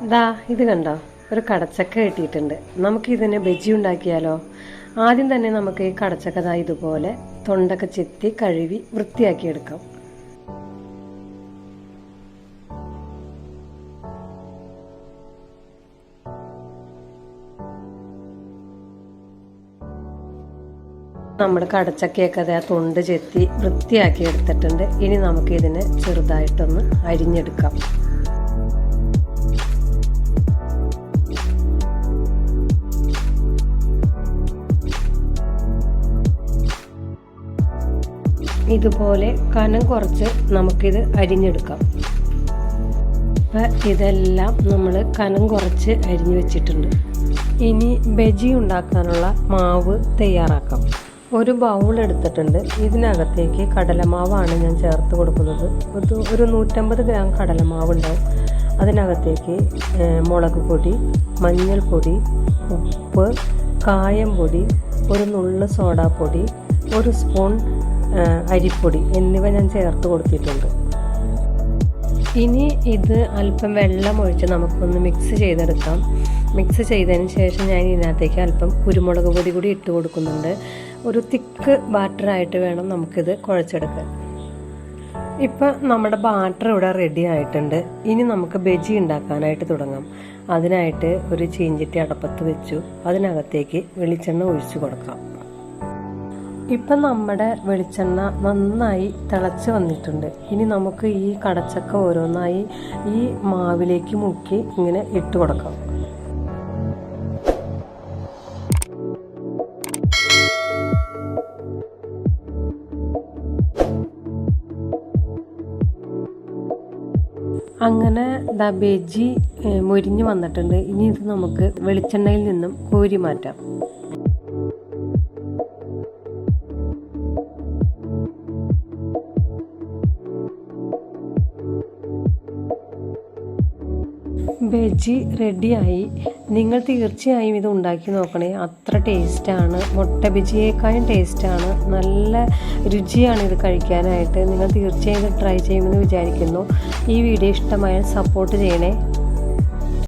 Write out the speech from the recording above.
ദാ ഇത് കണ്ടോ? ഒരു കടച്ചക്ക കിട്ടിയിട്ടുണ്ട്. നമുക്ക് ഇതിന് ബജി ഉണ്ടാക്കിയാലോ? ആദ്യം തന്നെ നമുക്ക് ഈ കടച്ചക്ക ദാ ഇതുപോലെ തൊണ്ടൊക്കെ ചെത്തി കഴുകി വൃത്തിയാക്കി എടുക്കാം നമ്മൾ കടച്ചക്കയൊക്കെ അതേ തൊണ്ട് ചെത്തി വൃത്തിയാക്കി എടുത്തിട്ടുണ്ട് ഇനി നമുക്ക് ഇതിനെ ചെറുതായിട്ടൊന്ന് അരിഞ്ഞെടുക്കാം. ഇതുപോലെ കനം കുറച്ച് നമുക്കിത് അരിഞ്ഞെടുക്കാം. അപ്പം ഇതെല്ലാം നമ്മൾ കനം കുറച്ച് അരിഞ്ഞു വെച്ചിട്ടുണ്ട്. ഇനി ബജി ഉണ്ടാക്കാനുള്ള മാവ് തയ്യാറാക്കാം. ഒരു ബൗൾ എടുത്തിട്ടുണ്ട്. ഇതിനകത്തേക്ക് കടലമാവാണ് ഞാൻ ചേർത്ത് കൊടുക്കുന്നത്. ഒരു ഒരു നൂറ്റമ്പത് ഗ്രാം കടലമാവ് ഉണ്ടാവും അതിനകത്തേക്ക് മുളക് പൊടി മഞ്ഞൾപ്പൊടി ഉപ്പ് കായം പൊടി ഒരു നുള്ള് സോഡാപ്പൊടി ഒരു സ്പൂൺ അരിപ്പൊടി എന്നിവ ഞാൻ ചേർത്ത് കൊടുത്തിട്ടുണ്ട്. ഇനി ഇത് അല്പം വെള്ളം ഒഴിച്ച് നമുക്കൊന്ന് മിക്സ് ചെയ്തെടുക്കാം. മിക്സ് ചെയ്തതിന് ശേഷം ഞാൻ ഇതിനകത്തേക്ക് അല്പം കുരുമുളക് പൊടി കൂടി ഇട്ട് കൊടുക്കുന്നുണ്ട്. ഒരു തിക്ക് ബാറ്ററായിട്ട് വേണം നമുക്കിത് കുഴച്ചെടുക്കാൻ. ഇപ്പം നമ്മുടെ ബാറ്റർ ഇവിടെ റെഡി ആയിട്ടുണ്ട്. ഇനി നമുക്ക് ബജി ഉണ്ടാക്കാനായിട്ട് തുടങ്ങാം. അതിനായിട്ട് ഒരു ചീഞ്ചട്ടി അടപ്പത്ത് വെച്ചു. അതിനകത്തേക്ക് വെളിച്ചെണ്ണ ഒഴിച്ചു കൊടുക്കാം. ഇപ്പം നമ്മുടെ വെളിച്ചെണ്ണ നന്നായി തിളച്ച് വന്നിട്ടുണ്ട്. ഇനി നമുക്ക് ഈ കടച്ചക്ക ഓരോന്നായി ഈ മാവിലേക്ക് മുക്കി ഇങ്ങനെ ഇട്ട് കൊടുക്കാം. അങ്ങനെ ദാ ബെജി മുരിഞ്ഞ് വന്നിട്ടുണ്ട്. ഇനി ഇത് നമുക്ക് വെളിച്ചെണ്ണയിൽ നിന്നും കോരി മാറ്റാം. ബജി റെഡിയായി നിങ്ങൾ തീർച്ചയായും ഇത് ഉണ്ടാക്കി നോക്കണേ. അത്ര ടേസ്റ്റാണ് മുട്ട ബജിയേക്കാളും ടേസ്റ്റാണ് നല്ല രുചിയാണ് ഇത് കഴിക്കാനായിട്ട്. നിങ്ങൾ തീർച്ചയായും ഇത് ട്രൈ ചെയ്യുമെന്ന് വിചാരിക്കുന്നു. ഈ വീഡിയോ ഇഷ്ടമായാൽ സപ്പോർട്ട് ചെയ്യണേ.